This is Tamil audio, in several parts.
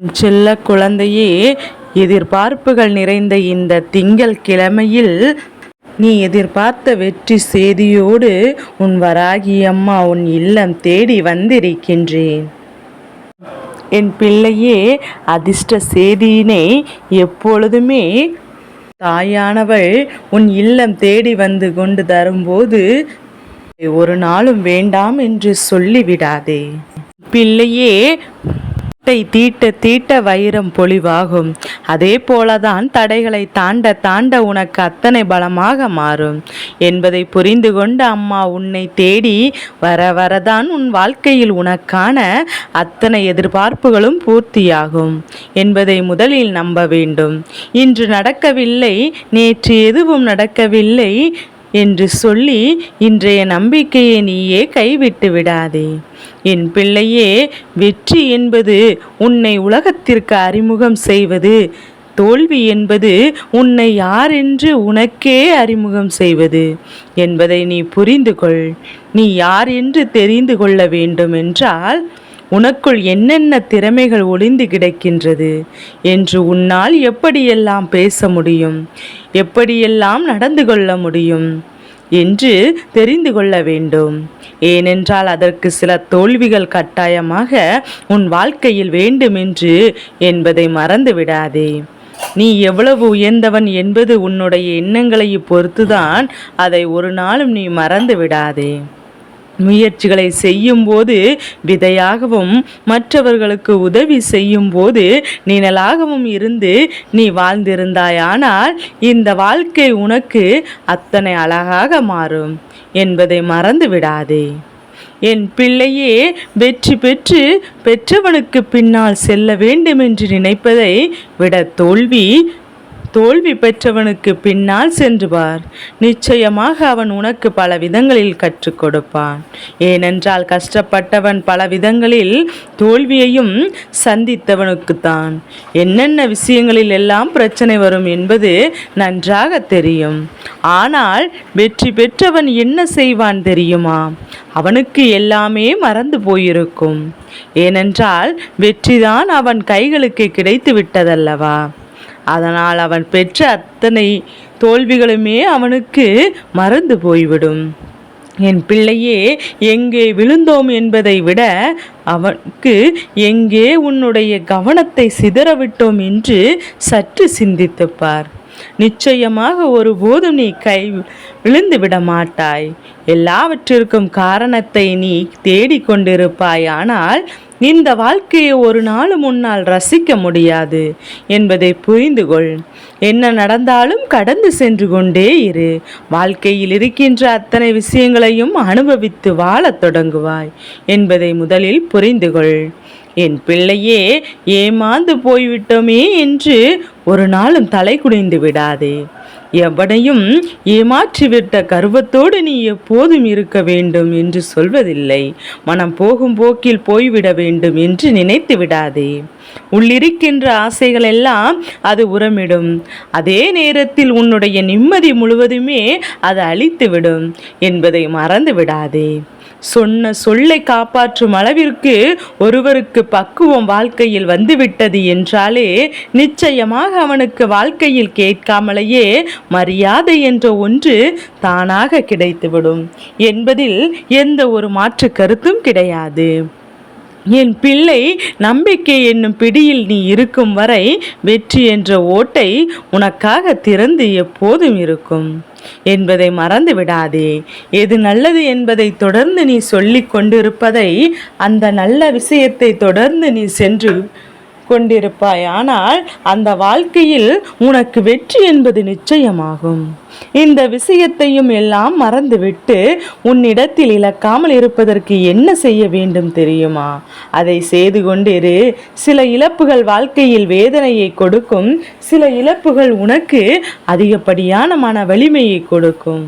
செல்ல குழந்தையே எதிர்பார்ப்புகள் நிறைந்த இந்த திங்கள் கிழமையில் நீ எதிர்பார்த்த வெற்றி செய்தியோடு உன் வராகி அம்மா உன் இல்லம் தேடி வந்திருக்கின்றேன். என் பிள்ளையே அதிர்ஷ்ட செய்தியினை எப்பொழுதுமே தாயானவள் உன் இல்லம் தேடி வந்து கொண்டு தரும்போது ஒரு நாளும் வேண்டாம் என்று சொல்லிவிடாதே. பிள்ளையே தீட்டை தீட்ட தீட்ட வைரம் பொலிவாகும் அதே போலதான் தடைகளை தாண்ட தாண்ட உனக்கு அத்தனை பலமாக மாறும். என்பதை புரிந்து கொண்டு அம்மா உன்னை தேடி வர வரதான் உன் வாழ்க்கையில் உனக்கான அத்தனை எதிர்பார்ப்புகளும் பூர்த்தியாகும் என்பதை முதலில் நம்ப வேண்டும். இன்று நடக்கவில்லை நேற்று எதுவும் நடக்கவில்லை என்று சொல்லி இன்றைய நம்பிக்கையை நீயே கைவிட்டு விடாதே. என் பிள்ளையே வெற்றி என்பது உன்னை உலகத்திற்கு அறிமுகம் செய்வது. தோல்வி என்பது உன்னை யார் என்று உனக்கே அறிமுகம் செய்வது. என்பதை நீ புரிந்து கொள். நீ யார் என்று தெரிந்து கொள்ள வேண்டும் என்றால் உனக்குள் என்னென்ன திறமைகள் ஒளிந்து கிடக்கின்றது என்று உன்னால் எப்படியெல்லாம் பேச முடியும் எப்படியெல்லாம் நடந்து கொள்ள முடியும் என்று தெரிந்து கொள்ள வேண்டும். ஏனென்றால் அதற்கு சில தோல்விகள் கட்டாயமாக உன் வாழ்க்கையில் வேண்டுமென்று என்பதை மறந்து விடாதே நீ எவ்வளவு உயர்ந்தவன் என்பது உன்னுடைய எண்ணங்களை பொறுத்துதான் அதை ஒரு நாளும் நீ மறந்து விடாதே முயற்சிகளை செய்யும்போது விதையாகவும் மற்றவர்களுக்கு உதவி செய்யும்போது நிழலாகவும் இருந்து நீ வாழ்ந்திருந்தாயானால் இந்த வாழ்க்கை உனக்கு அத்தனை அழகாக மாறும். என்பதை மறந்து விடாதே என் பிள்ளையே வெற்றி பெற்று பெற்றவனுக்கு பின்னால் செல்ல வேண்டும் என்று நினைப்பதை விட தோல்வி தோல்வி பெற்றவனுக்கு பின்னால் சென்று பார் நிச்சயமாக அவன் உனக்கு பல விதங்களில் கற்றுக் கொடுப்பான். ஏனென்றால் கஷ்டப்பட்டவன் பல விதங்களில் தோல்வியையும் சந்தித்தவனுக்குத்தான். என்னென்ன விஷயங்களில் எல்லாம் பிரச்சனை வரும் என்பது நன்றாக தெரியும். ஆனால் வெற்றி பெற்றவன் என்ன செய்வான் தெரியுமா? அவனுக்கு எல்லாமே மறந்து போயிருக்கும். ஏனென்றால் வெற்றிதான் அவன் கைகளுக்கு கிடைத்து விட்டதல்லவா? அதனால் அவன் பெற்ற அத்தனை தோல்விகளுமே அவனுக்கு மறந்து போய்விடும். என் பிள்ளையே எங்கே விழுந்தோம் என்பதை விட அவனுக்கு எங்கே உன்னுடைய கவனத்தை சிதறவிட்டோம் என்று சற்று சிந்தித்துப்பார். நிச்சயமாக ஒருபோதும் நீ கை விழுந்து விட மாட்டாய். எல்லாவற்றிற்கும் காரணத்தை நீ தேடிக்கொண்டிருப்பாய் ஆனால் இந்த வாழ்க்கையை ஒரு நாளும் முன்னால் ரசிக்க முடியாது என்பதை புரிந்து கொள். என்ன நடந்தாலும் கடந்து சென்று கொண்டே இரு. வாழ்க்கையில் இருக்கின்ற அத்தனை விஷயங்களையும் அனுபவித்து வாழத் தொடங்குவாய் என்பதை முதலில் புரிந்து கொள். என் பிள்ளையே ஏமாந்து போய்விட்டோமே என்று ஒரு நாளும் தலை குனிந்து விடாதே. எவனையும் ஏமாற்றிவிட்ட கர்வத்தோடு நீ எப்போதும் இருக்க வேண்டும் என்று சொல்வதில்லை. மனம் போகும் போக்கில் போய்விட வேண்டும் என்று நினைத்து விடாதே. உள்ளிருக்கின்ற ஆசைகள் எல்லாம் அது உரமிடும். அதே நேரத்தில் உன்னுடைய நிம்மதி முழுவதுமே அது அழித்துவிடும் என்பதை மறந்து விடாதே. சொன்ன சொல்லை காப்பாற்றும் அளவிற்கு ஒருவருக்கு பக்குவம் வாழ்க்கையில் வந்துவிட்டது என்றாலே நிச்சயமாக அவனுக்கு வாழ்க்கையில் கேட்காமலேயே மரியாதை என்ற ஒன்று தானாக கிடைத்துவிடும். என்பதில் எந்த ஒரு மாற்று கருத்தும் கிடையாது. என் பிள்ளை நம்பிக்கை என்னும் பிடியில் நீ இருக்கும் வரை வெற்றி என்ற ஓட்டை உனக்காக திறந்து எப்போதும் இருக்கும். என்பதை மறந்து விடாதே. எது நல்லது என்பதை தொடர்ந்து நீ சொல்லிக் கொண்டிருப்பதை அந்த நல்ல விஷயத்தை தொடர்ந்து நீ சென்று கொண்டிருப்பாய். ஆனால் அந்த வாழ்க்கையில் உனக்கு வெற்றி என்பது நிச்சயமாகும். இந்த விஷயத்தையும் எல்லாம் மறந்துவிட்டு உன்னிடத்தில் இழக்காமல் இருப்பதற்கு என்ன செய்ய வேண்டும் தெரியுமா? அதை செய்து கொண்டிரு. சில இழப்புகள் வாழ்க்கையில் வேதனையை கொடுக்கும். சில இழப்புகள் உனக்கு அதிகப்படியான மன வலிமையை கொடுக்கும்.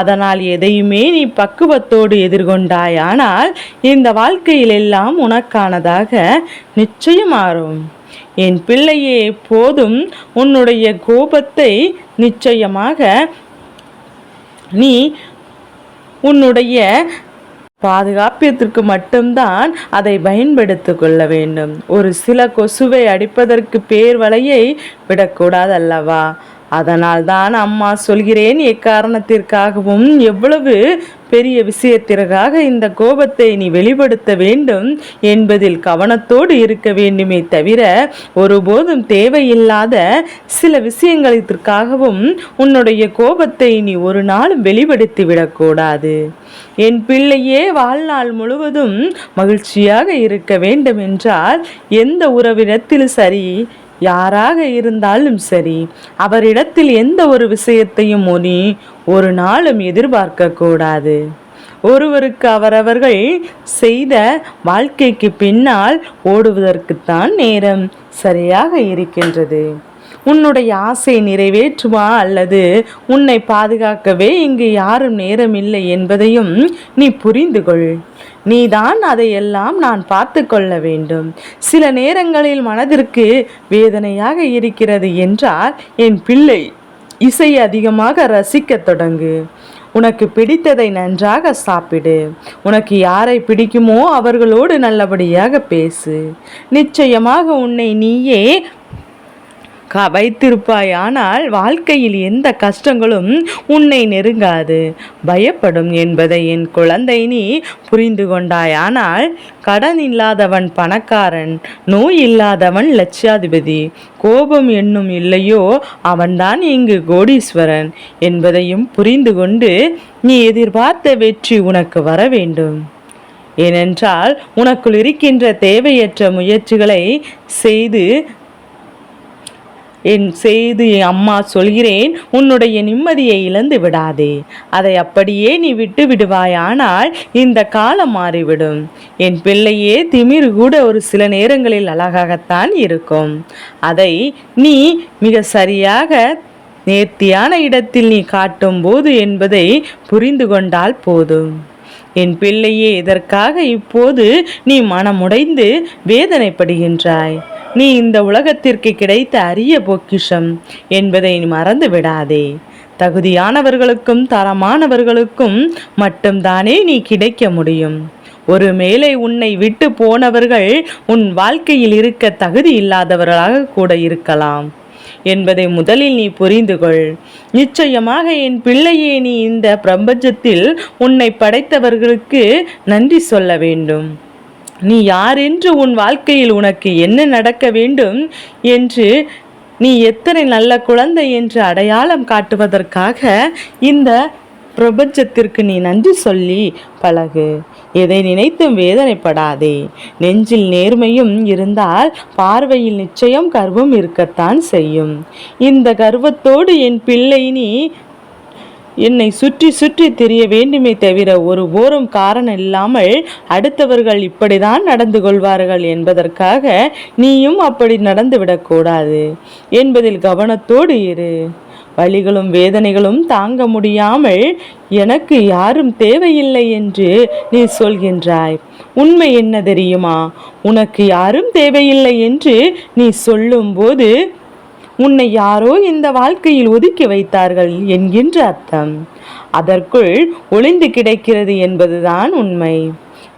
அதனால் எதையுமே நீ பக்குவத்தோடு எதிர்கொண்டாய் ஆனால் இந்த வாழ்க்கையில் எல்லாம் உனக்கானதாக நிச்சயம் மாறும். என் பிள்ளையே போதும். உன்னுடைய கோபத்தை நிச்சயமாக நீ உன்னுடைய பாதுகாப்பியத்திற்கு மட்டும்தான் அதை பயன்படுத்தி கொள்ள வேண்டும். ஒரு சில கொசுவை அடிப்பதற்கு பேர் வலையை விடக்கூடாது அல்லவா அதனால் தான் அம்மா சொல்கிறேன் எக்காரணத்திற்காகவும் எவ்வளவு பெரிய விஷயத்திற்காக இந்த கோபத்தை நீ வெளிப்படுத்த வேண்டும் என்பதில் கவனத்தோடு இருக்க வேண்டுமே தவிர ஒருபோதும் தேவையில்லாத சில விஷயங்களிற்காகவும் உன்னுடைய கோபத்தை நீ ஒரு நாளும் வெளிப்படுத்தி விடக்கூடாது. என் பிள்ளையே வாழ்நாள் முழுவதும் மகிழ்ச்சியாக இருக்க வேண்டும் என்றால் எந்த உறவினத்தில் சரி யாராக இருந்தாலும் சரி அவரிடத்தில் எந்த ஒரு விஷயத்தையும் முனி ஒரு நாளும் எதிர்பார்க்க கூடாது ஒருவருக்கு அவரவர்கள் செய்த வாழ்க்கைக்கு பின்னால் ஓடுவதற்குத்தான் நேரம் சரியாக இருக்கின்றது. உன்னுடைய ஆசை நிறைவேற்றுமா அல்லது உன்னை பாதுகாக்கவே இங்கு யாரும் நேரம் இல்லை என்பதையும் நீ புரிந்து கொள் நீதான் அதையெல்லாம் நான் பார்த்து கொள்ள வேண்டும். சில நேரங்களில் மனதிற்கு வேதனையாக இருக்கிறது என்றால் என் பிள்ளை இசை அதிகமாக ரசிக்கத் தொடங்கு. உனக்கு பிடித்ததை நன்றாக சாப்பிடு. உனக்கு யாரை பிடிக்குமோ அவர்களோடு நல்லபடியாக பேசு. நிச்சயமாக உன்னை நீயே க வைத்திருப்பாய். ஆனால் வாழ்க்கையில் எந்த கஷ்டங்களும் உன்னை நெருங்காது. பயப்படும் என்பதை என் குழந்தை நீ புரிந்து கொண்டாய். ஆனால் கடன் இல்லாதவன் பணக்காரன் நோய் இல்லாதவன் லட்சாதிபதி கோபம் என்னும் இல்லையோ அவன்தான் இங்கு கோடீஸ்வரன் என்பதையும் புரிந்து கொண்டு நீ எதிர்பார்த்த வெற்றி உனக்கு வர வேண்டும். ஏனென்றால் உனக்குள் இருக்கின்ற தேவையற்ற முயற்சிகளை செய்து என் செய்து அம்மா சொல்கிறேன் உன்னுடைய நிம்மதியை இழந்து விடாதே. அதை அப்படியே நீ விட்டு விடுவாயானால் இந்த காலம் மாறிவிடும். என் பிள்ளையே திமிர் கூட ஒரு சில நேரங்களில் அழகாகத்தான் இருக்கும். அதை நீ மிக சரியாக நேர்த்தியான இடத்தில் நீ காட்டும் போது என்பதை புரிந்து கொண்டால் போதும். என் பிள்ளையே இதற்காக இப்போது நீ மனமுடைந்து வேதனைப்படுகின்றாய். நீ இந்த உலகத்திற்கு கிடைத்த அரிய பொக்கிஷம் என்பதை மறந்து விடாதே. தகுதியானவர்களுக்கும் தரமானவர்களுக்கும் மட்டும்தானே நீ கிடைக்க முடியும். ஒரு மேலே உன்னை விட்டு போனவர்கள் உன் வாழ்க்கையில் இருக்க தகுதி இல்லாதவர்களாக கூட இருக்கலாம். என்பதை முதலில் நீ புரிந்து கொள். நிச்சயமாக என் பிள்ளையே நீ இந்த பிரபஞ்சத்தில் உன்னை படைத்தவர்களுக்கு நன்றி சொல்ல வேண்டும். நீ யார் என்று உன் வாழ்க்கையில் உனக்கு என்ன நடக்க வேண்டும் என்று நீ எத்தனை நல்ல குழந்தை என்று அடையாளம் காட்டுவதற்காக இந்த பிரபஞ்சத்திற்கு நீ நன்றி சொல்லி பழகு. எதை நினைத்தும் வேதனைப்படாதே. நெஞ்சில் நேர்மையும் இருந்தால் பார்வையில் நிச்சயம் கர்வம் இருக்கத்தான் செய்யும். இந்த கர்வத்தோடு என் பிள்ளை நீ என்னை சுற்றி சுற்றி தெரிய வேண்டுமே தவிர ஒரு ஓரும் காரணம் இல்லாமல் அடுத்தவர்கள் இப்படிதான் நடந்து கொள்வார்கள் என்பதற்காக நீயும் அப்படி நடந்துவிடக்கூடாது என்பதில் கவனத்தோடு இரு. வழிகளும் வேதனைகளும் தாங்க முடியாமல் எனக்கு யாரும் தேவையில்லை என்று நீ சொல்கின்றாய். உண்மை என்ன தெரியுமா? உனக்கு யாரும் தேவையில்லை என்று நீ சொல்லும்போது உன்னை யாரோ இந்த வாழ்க்கையில் ஒதுக்கி வைத்தார்கள் என்கின்ற அர்த்தம். அதற்குள் ஒளிந்து கிடைக்கிறது என்பதுதான் உண்மை.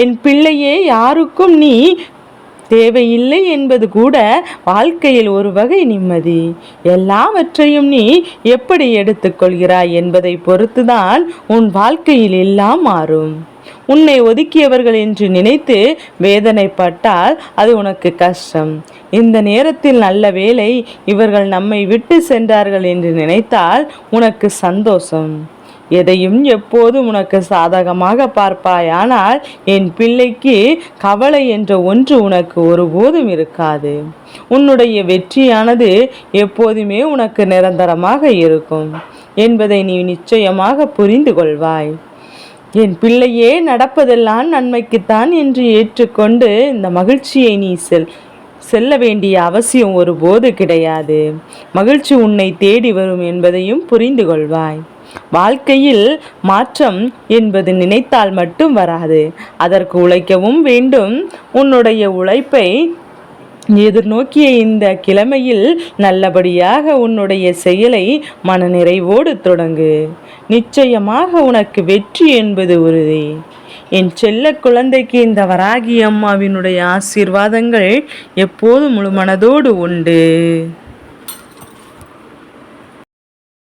என் பிள்ளையே யாருக்கும் நீ தேவையில்லை என்பது கூட வாழ்க்கையில் ஒரு வகை நிம்மதி. எல்லாவற்றையும் நீ எப்படி எடுத்துக்கொள்கிறாய் என்பதை பொறுத்துதான் உன் வாழ்க்கையில் எல்லாம் மாறும். உன்னை ஒதுக்கியவர்கள் என்று நினைத்து வேதனைப்பட்டால் அது உனக்கு கஷ்டம். இந்த நேரத்தில் நல்ல வேலை இவர்கள் நம்மை விட்டு சென்றார்கள் என்று நினைத்தால் உனக்கு சந்தோஷம். எதையும் எப்போதும் உனக்கு சாதகமாக பார்ப்பாய் ஆனால் என் பிள்ளைக்கு கவலை என்ற ஒன்று உனக்கு ஒருபோதும் இருக்காது. உன்னுடைய வெற்றியானது எப்போதுமே உனக்கு நிரந்தரமாக இருக்கும் என்பதை நீ நிச்சயமாக புரிந்து கொள்வாய். என் பிள்ளையே நடப்பதெல்லாம் நன்மைக்குத்தான் என்று ஏற்றுக்கொண்டு இந்த மகிழ்ச்சியை நீ செல் செல்ல வேண்டிய அவசியம் ஒருபோது கிடையாது. மகிழ்ச்சி உன்னை தேடி வரும் என்பதையும் புரிந்து கொள்வாய். வாழ்க்கையில் மாற்றம் என்பது நினைத்தால் மட்டும் வராது. அதற்கு உழைக்கவும் வேண்டும். உன்னுடைய உழைப்பை எதிர்நோக்கிய இந்த கிழமையில் நல்லபடியாக உன்னுடைய செயலை மனநிறைவோடு தொடங்கு. நிச்சயமாக உனக்கு வெற்றி என்பது உறுதி. என் செல்ல குழந்தைக்கு இந்த வராகி அம்மாவினுடைய ஆசீர்வாதங்கள் எப்போதும் முழு மனதோடு உண்டு.